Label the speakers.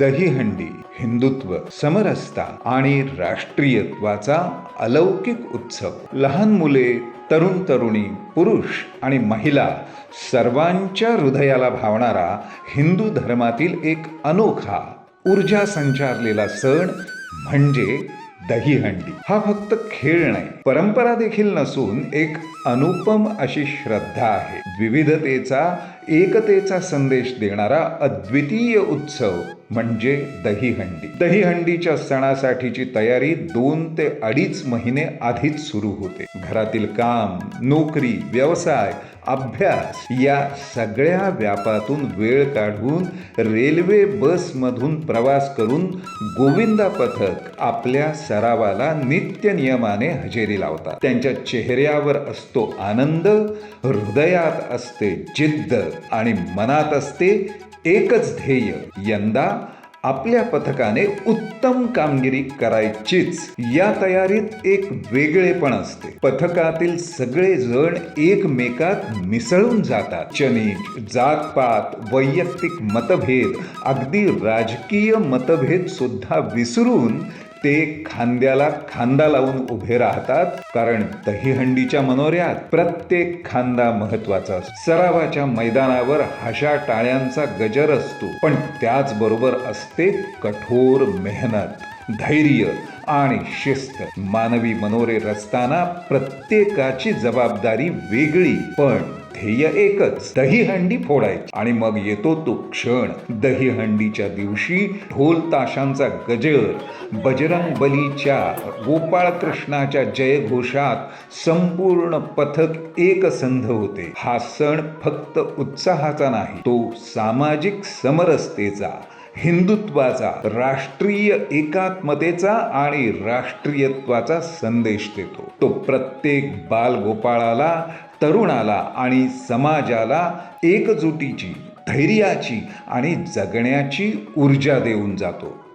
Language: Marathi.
Speaker 1: दहीहंडी हिंदुत्व समरसता आणि राष्ट्रीयत्वाचा अलौकिक उत्सव. लहान मुले तरुण तरुणी पुरुष आणि महिला सर्वांच्या हृदयाला भावणारा हिंदू धर्मातील एक अनोखा ऊर्जा संचारलेला सण म्हणजे दहीहंडी हा फक्त खेळ नाही परंपरा देखील नसून एक अनुपम अशी श्रद्धा आहे. विविधतेचा एकतेचा संदेश देणारा अद्वितीय उत्सव म्हणजे दहीहंडी. दहीहंडीच्या सणासाठीची तयारी दोन ते अडीच महिने आधीच सुरू होते. घरातील काम नोकरी व्यवसाय अभ्यास या सगळ्या व्यापातून वेळ काढून रेल्वे बसमधून प्रवास करून गोविंदा पथक आपल्या सरावाला नित्य नियमाने हजेरी लावतात. त्यांच्या चेहऱ्यावर असतो आनंद हृदयात असते जिद्द. आणि मनात असते एकच ध्येय यंदा आपल्या पथकाने उत्तम कामगिरी करायचीच. या तयारीत एक वेगळेपण असते. पथकातील सगळे जण एकमेकात मिसळून जातात. चनीज जातपात वैयक्तिक मतभेद अगदी राजकीय मतभेद सुद्धा विसरून ते खांद्याला खांदा लावून उभे राहतात कारण दहीहंडीच्या मनोऱ्यात प्रत्येक खांदा महत्त्वाचा असतो. सरावाच्या मैदानावर हशा टाळ्यांचा गजर असतो पण त्याचबरोबर असते कठोर मेहनत धैर्य आणि शिस्त. मानवी मनोरे रचताना प्रत्येकाची जबाबदारी वेगळी पण ध्येय एकच दहीहंडी फोडायची. आणि मग येतो तो क्षण दहीहंडीच्या दिवशी ढोल ताशांचा गजर बजरंग बलीच्या गोपाळ कृष्णाच्या जयघोषात संपूर्ण पथक एकसंध होते. हा सण फक्त उत्साहाचा नाही तो सामाजिक समरसतेचा. हिंदुत्वाचा राष्ट्रीय एकात्मतेचा आणि राष्ट्रीयत्वाचा संदेश देतो. तो प्रत्येक बालगोपाळाला तरुणाला आणि समाजाला एकजुटीची धैर्याची आणि जगण्याची ऊर्जा देऊन जातो.